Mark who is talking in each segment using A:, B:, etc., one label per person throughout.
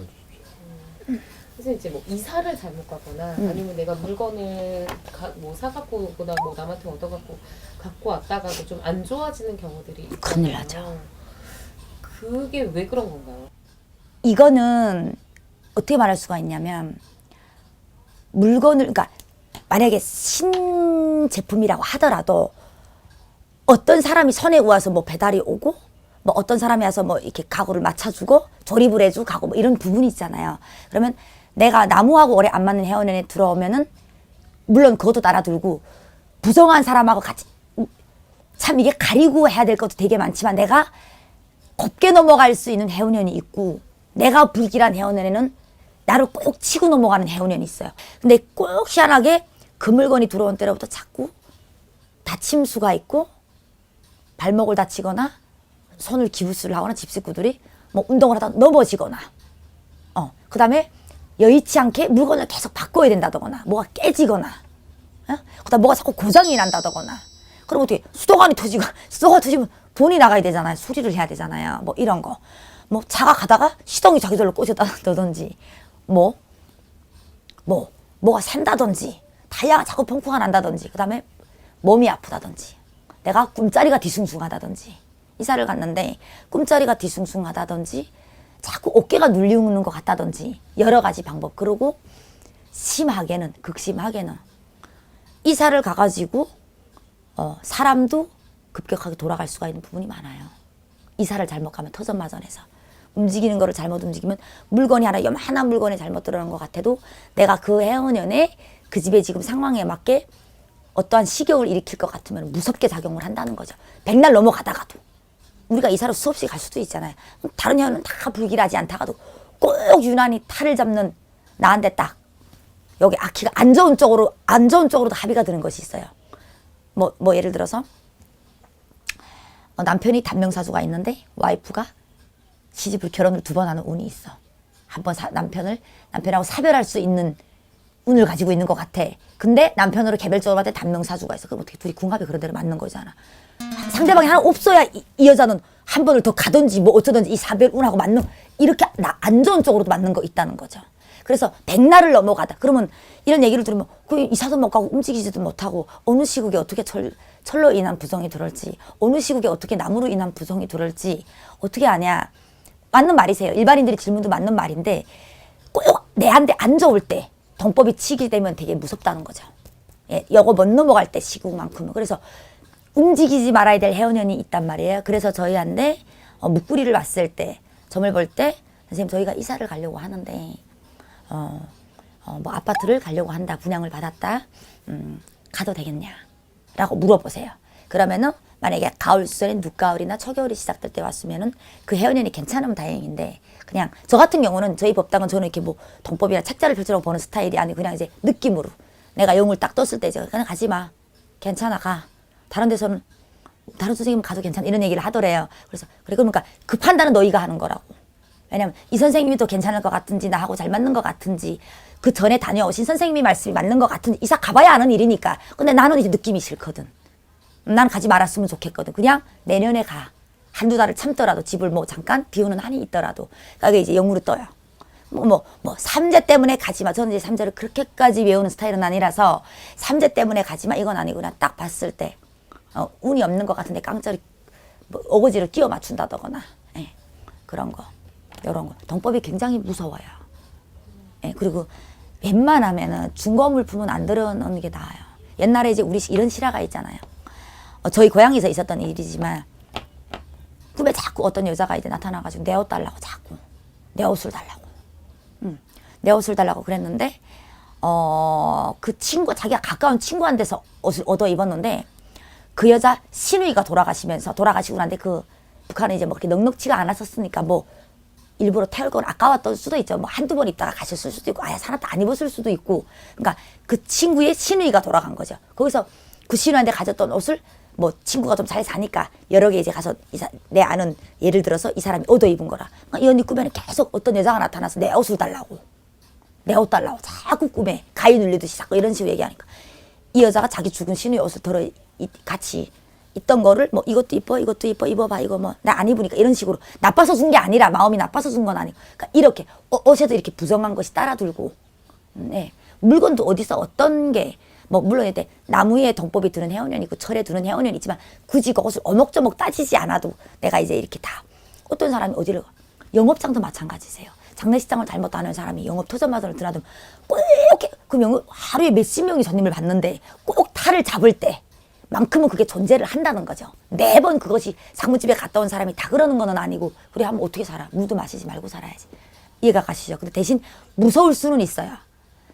A: 주십시오.
B: 그래서 이제 뭐 이사를 잘못 가거나
C: 음.
B: 아니면 내가 물건을 가, 뭐 사갖고 오거나 뭐 남한테 얻어갖고 갖고 왔다가도 좀 안 좋아지는 경우들이 있잖아요.
C: 큰일 나죠.
B: 그게 왜 그런 건가요?
C: 이거는 어떻게 말할 수가 있냐면 물건을 그러니까 만약에 신 제품이라고 하더라도 어떤 사람이 선에 와서 뭐 배달이 오고 뭐 어떤 사람이 와서 뭐 이렇게 가구를 맞춰주고 조립을 해주고 가고 뭐 이런 부분이 있잖아요. 그러면 내가 나무하고 오래 안 맞는 헤어년에 들어오면은 물론 그것도 따라들고 부정한 사람하고 같이 참 이게 가리고 해야 될 것도 되게 많지만 내가 곱게 넘어갈 수 있는 해운년이 있고 내가 불길한 해운년에는 나를 꼭 치고 넘어가는 해운년이 있어요. 근데 꼭 희한하게 그 물건이 들어온 때로부터 자꾸 다침수가 있고 발목을 다치거나 손을 기부스를 하거나 집 식구들이 뭐 운동을 하다 넘어지거나 어 그다음에 여의치 않게 물건을 계속 바꿔야 된다거나 뭐가 깨지거나 어? 그다음 뭐가 자꾸 고장이 난다거나 그럼 어떻게 수도관이 터지고 수도가 터지면 돈이 나가야 되잖아요. 수리를 해야 되잖아요. 뭐 이런 거. 뭐 차가 가다가 시동이 자기절로 꽂혔다든지 뭐뭐 뭐가 샌다든지 타이어가 자꾸 펑펑 난다든지 그다음에 몸이 아프다든지 내가 꿈자리가 뒤숭숭하다든지 이사를 갔는데 꿈자리가 뒤숭숭하다든지 자꾸 어깨가 눌리는 것 같다든지 여러 가지 방법 그러고 심하게는 극심하게는 이사를 가가지고 어, 사람도 급격하게 돌아갈 수가 있는 부분이 많아요. 이사를 잘못 가면 터전마전해서 움직이는 거를 잘못 움직이면 물건이 하나 요만한 물건이 잘못 들어간 것 같아도 내가 그 해운년에 그 집의 지금 상황에 맞게 어떠한 식욕을 일으킬 것 같으면 무섭게 작용을 한다는 거죠. 백날 넘어가다가도 우리가 이사를 수없이 갈 수도 있잖아요. 다른 해운은 다 불길하지 않다가도 꼭 유난히 탈을 잡는 나한테 딱 여기 아키가 안 좋은 쪽으로 안 좋은 쪽으로도 합의가 드는 것이 있어요. 뭐, 뭐 예를 들어서 어, 남편이 단명사주가 있는데 와이프가 시집을 결혼을 두 번 하는 운이 있어. 한 번 남편을 남편하고 사별할 수 있는 운을 가지고 있는 것 같아. 근데 남편으로 개별적으로 봤을 때 단명사주가 있어. 그럼 어떻게 둘이 궁합이 그런 대로 맞는 거잖아. 상대방이 하나 없어야 이, 이 여자는 한 번을 더 가든지 뭐 어쩌든지 이 사별 운하고 맞는 이렇게 나, 안 좋은 쪽으로도 맞는 거 있다는 거죠. 그래서 백날을 넘어가다. 그러면 이런 얘기를 들으면 그 이사도 못 가고 움직이지도 못하고 어느 시국에 어떻게 철, 철로 인한 부성이 들을지 어느 시국에 어떻게 나무로 인한 부성이 들을지 어떻게 아냐. 맞는 말이세요. 일반인들이 질문도 맞는 말인데 꼭 내한테 안 좋을 때 동법이 치게 되면 되게 무섭다는 거죠. 예, 여거 못 넘어갈 때 시국만큼은. 그래서 움직이지 말아야 될 해운년이 있단 말이에요. 그래서 저희한테 어, 묵구리를 왔을 때 점을 볼 때 선생님 저희가 이사를 가려고 하는데 어, 어, 뭐 아파트를 가려고 한다. 분양을 받았다. 음, 가도 되겠냐? 라고 물어보세요. 그러면은 만약에 가을 수절인 늦가을이나 초겨울이 시작될 때 왔으면은 그 해운년이 괜찮으면 다행인데 그냥 저 같은 경우는 저희 법당은 저는 이렇게 뭐 동법이나 책자를 펼쳐서 보는 스타일이 아니고 그냥 이제 느낌으로 내가 영을 딱 떴을 때 제가 그냥 가지 마. 괜찮아 가. 다른 데서는 다른 선생님 가도 괜찮아 이런 얘기를 하더래요. 그래서 그래 그러니까 그 판단은 너희가 하는 거라고. 왜냐면 이 선생님이 더 괜찮을 것 같은지 나하고 잘 맞는 것 같은지 그 전에 다녀오신 선생님이 말씀이 맞는 것 같은지 이사 가봐야 아는 일이니까. 근데 나는 이제 느낌이 싫거든. 난 가지 말았으면 좋겠거든. 그냥 내년에 가. 한두 달을 참더라도 집을 뭐 잠깐 비우는 한이 있더라도. 그게 이제 영으로 떠요. 뭐, 뭐, 뭐, 삼재 때문에 가지 마. 저는 이제 삼재를 그렇게까지 외우는 스타일은 아니라서 삼재 때문에 가지 마. 이건 아니구나. 딱 봤을 때, 어, 운이 없는 것 같은데 깡짜리, 뭐, 어거지를 끼워 맞춘다거나, 예, 그런 거. 요런 거. 동법이 굉장히 무서워요. 예, 그리고 웬만하면은 중고 물품은 안 들어놓는 게 나아요. 옛날에 이제 우리 이런 실화가 있잖아요. 어, 저희 고향에서 있었던 일이지만 꿈에 자꾸 어떤 여자가 이제 나타나가지고 내 옷 달라고 자꾸 내 옷을 달라고 음, 내 옷을 달라고 그랬는데 어, 그 친구 자기가 가까운 친구한테서 옷을 얻어 입었는데 그 여자 시누이가 돌아가시면서 돌아가시고 난데 그 북한에 이제 뭐 그렇게 넉넉치가 않았었으니까 뭐 일부러 태울 건 아까웠던 수도 있죠. 뭐 한두 번 입다가 가셨을 수도 있고 아예 살았다 안 입었을 수도 있고 그러니까 그 친구의 시누이가 돌아간 거죠. 거기서 그 시누이한테 가졌던 옷을 뭐 친구가 좀 잘 사니까 여러 개 이제 가서 이사, 내 아는 예를 들어서 이 사람이 얻어 입은 거라. 이 언니 꿈에는 계속 어떤 여자가 나타나서 내 옷을 달라고. 내 옷 달라고. 자꾸 꿈에 가위 눌리듯이 자꾸 이런 식으로 얘기하니까. 이 여자가 자기 죽은 시누이 옷을 들어 이- 같이 있던 거를 뭐 이것도 이뻐 이것도 이뻐 입어봐 이거 뭐. 나 안 입으니까 이런 식으로 나빠서 준 게 아니라 마음이 나빠서 준 건 아니고. 그러니까 이렇게 어, 옷에도 이렇게 부정한 것이 따라들고. 네. 물건도 어디서 어떤 게 뭐 물론 이제 나무에 동법이 드는 헤어년이 있고 철에 드는 헤어년이 있지만 굳이 그것을 어목저목 따지지 않아도 내가 이제 이렇게 다 어떤 사람이 어디를 가 영업장도 마찬가지세요. 장례식장을 잘못 하는 사람이 영업 토전마선을 드나들면 꼭 이렇게 그럼 영업 하루에 몇십 명이 손님을 받는데 꼭 탈을 잡을 때 만큼은 그게 존재를 한다는 거죠. 매번 그것이 상무집에 갔다 온 사람이 다 그러는 거는 아니고 그래 한번 어떻게 살아? 물도 마시지 말고 살아야지. 이해가 가시죠? 근데 대신 무서울 수는 있어요.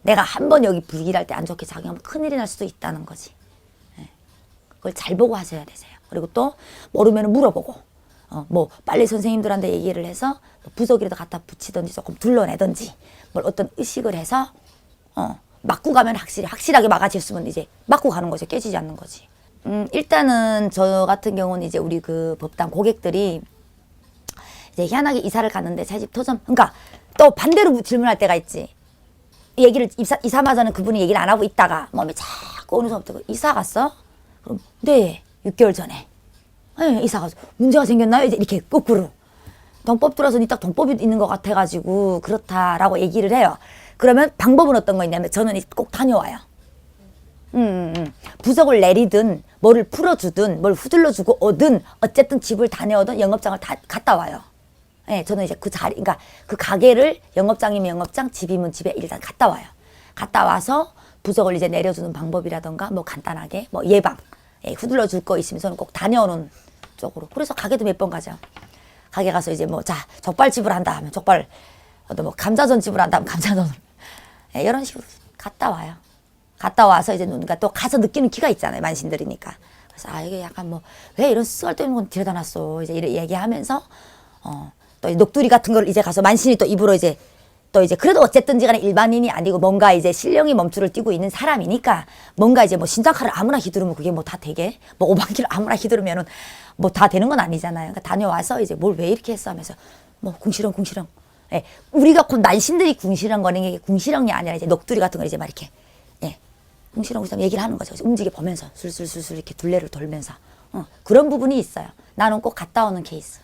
C: 내가 한 번 여기 불길할 때 안 좋게 작용하면 큰일이 날 수도 있다는 거지. 예. 그걸 잘 보고 하셔야 되세요. 그리고 또 모르면 물어보고 어, 뭐 빨리 선생님들한테 얘기를 해서 뭐 부적이라도 갖다 붙이든지 조금 둘러내든지 뭘 어떤 의식을 해서 어, 맞고 가면 확실히 확실하게 막아졌으면 이제 맞고 가는 거죠. 깨지지 않는 거지. 음, 일단은 저 같은 경우는 이제 우리 그 법당 고객들이 이제 희한하게 이사를 갔는데 새집 토점 그러니까 또 반대로 질문할 때가 있지. 이 얘기를 이사, 이사마저는 그분이 얘기를 안 하고 있다가 몸이 자꾸 어느 순간부터 이사 갔어? 그럼 네 6개월 전에 네, 이사 가서 문제가 생겼나요? 이제 이렇게 거꾸로 동법 들어서 딱 동법이 있는 것 같아가지고 그렇다라고 얘기를 해요. 그러면 방법은 어떤 거 있냐면 저는 꼭 다녀와요. 음, 음, 음. 부적을 내리든 뭐를 풀어주든 뭘 후들러 주고 오든 어쨌든 집을 다녀오든 영업장을 다 갔다 와요. 예, 저는 이제 그 자리, 그러니까 그 가게를 영업장이면 영업장, 집이면 집에 일단 갔다 와요. 갔다 와서 부적을 이제 내려주는 방법이라던가 뭐 간단하게 뭐 예방, 예, 후들러 줄 거 있으면 저는 꼭 다녀오는 쪽으로. 그래서 가게도 몇 번 가죠. 가게 가서 이제 뭐 자 족발집을 한다 하면 족발, 어떤 뭐 감자전집을 한다 하면 감자전을 예, 이런 식으로 갔다 와요. 갔다 와서 이제 누군가 또 가서 느끼는 기가 있잖아요. 만신들이니까. 그래서 아 이게 약간 뭐 왜 이런 쓸데없는 건 데려다 놨어. 이제 이렇게 얘기하면서 어, 또이 녹두리 같은 걸 이제 가서 만신이 또 입으로 이제 또 이제 그래도 어쨌든지 간에 일반인이 아니고 뭔가 이제 신령이 멈추를 띄고 있는 사람이니까 뭔가 이제 뭐 신장칼을 아무나 휘두르면 그게 뭐 다 되게 뭐 오방기를 아무나 휘두르면은 뭐 다 되는 건 아니잖아요. 그러니까 다녀와서 이제 뭘 왜 이렇게 했어 하면서 뭐 궁시렁 궁시렁 예, 우리가 곧 난신들이 궁시렁 거리는 게 궁시렁이 아니라 이제 녹두리 같은 걸 이제 막 이렇게 예, 궁시렁 궁시렁 얘기를 하는 거죠. 움직여 보면서 술술술술 이렇게 둘레를 돌면서 어, 그런 부분이 있어요. 나는 꼭 갔다 오는 케이스.